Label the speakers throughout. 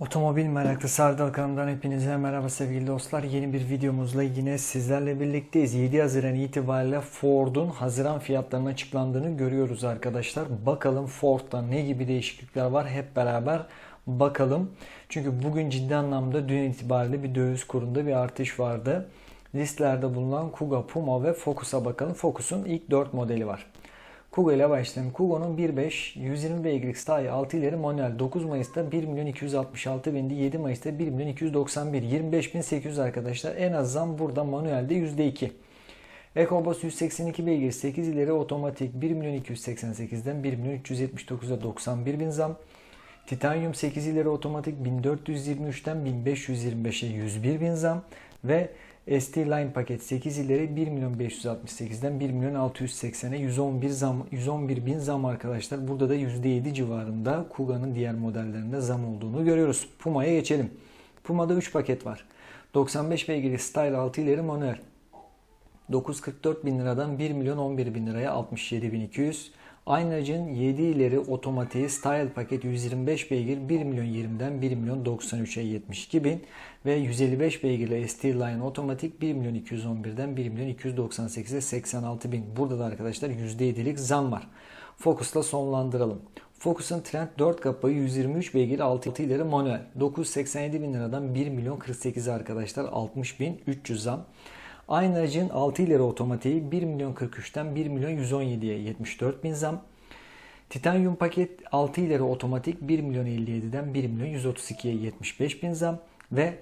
Speaker 1: Otomobil meraklısı Ardal kanalından hepinize merhaba sevgili dostlar. Yeni bir videomuzla yine sizlerle birlikteyiz. 7 Haziran itibariyle Ford'un Haziran fiyatlarının açıklandığını görüyoruz arkadaşlar. Bakalım Ford'da ne gibi değişiklikler var hep beraber bakalım. Çünkü bugün ciddi anlamda dün itibariyle bir döviz kurunda bir artış vardı. Listelerde bulunan Kuga, Puma ve Focus'a bakalım. Focus'un ilk 4 modeli var. Kuga ile başlayalım. Kugo'nun 1.5 120 beygirlik style 6 ileri manuel 9 Mayıs'ta 1 milyon 266 bindi. 7 Mayıs'ta 1 milyon 291. 25.800 arkadaşlar. En az zam burada manuelde %2. EcoBoost 182 beygir 8 ileri otomatik 1 milyon 288'den 1 milyon 379'a 91 bin zam. Titanium 8 ileri otomatik 1423'ten 1525'e 101 bin zam ve ST Line paket 8 ileri 1 milyon 568'den 1 milyon 680'e 111 zam 111 bin zam arkadaşlar. Burada da %7 civarında Kuga'nın diğer modellerinde zam olduğunu görüyoruz. Puma'ya geçelim. Puma'da 3 paket var. 95 beygirli Style 6 ileri manuel. 944 bin liradan 1 milyon 11 bin liraya 67 bin 200. Aynı aracın 7 ileri otomatiği Style paket 125 beygir 1 milyon 20'den 1 milyon 93'e 72 bin ve 155 beygirli ST Line otomatik 1 milyon 211'den 1 milyon 298'e 86 bin. Burada da arkadaşlar %7'lik zam var. Focus'la sonlandıralım. Focus'un Trend 4 kapıyı 123 beygir 6 ileri manuel. 987 bin liradan 1 milyon 48 arkadaşlar 60 bin 300 zam. Aynı aracın 6 ileri otomatiği 1 milyon 43'ten 1 milyon 117'ye 74 bin zam. Titanium paket 6 ileri otomatik 1 milyon 57'den 1 milyon 132'ye 75 bin zam. Ve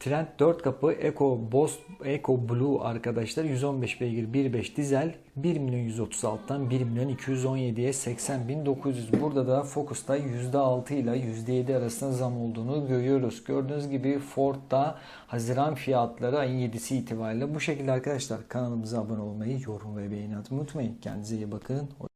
Speaker 1: Trend 4 kapı Eco Boss Eco Blue arkadaşlar 115 beygir 1.5 dizel 1 milyon 136'dan 1 milyon 217'ye 80 bin 900. Burada da Focus'ta %6 ile %7 arasında zam olduğunu görüyoruz. Gördüğünüz gibi Ford'da Haziran fiyatları ayın 7'si itibariyle bu şekilde arkadaşlar kanalımıza abone olmayı, yorum ve beğeni atmayı unutmayın. Kendinize iyi bakın. Hoşçakalın.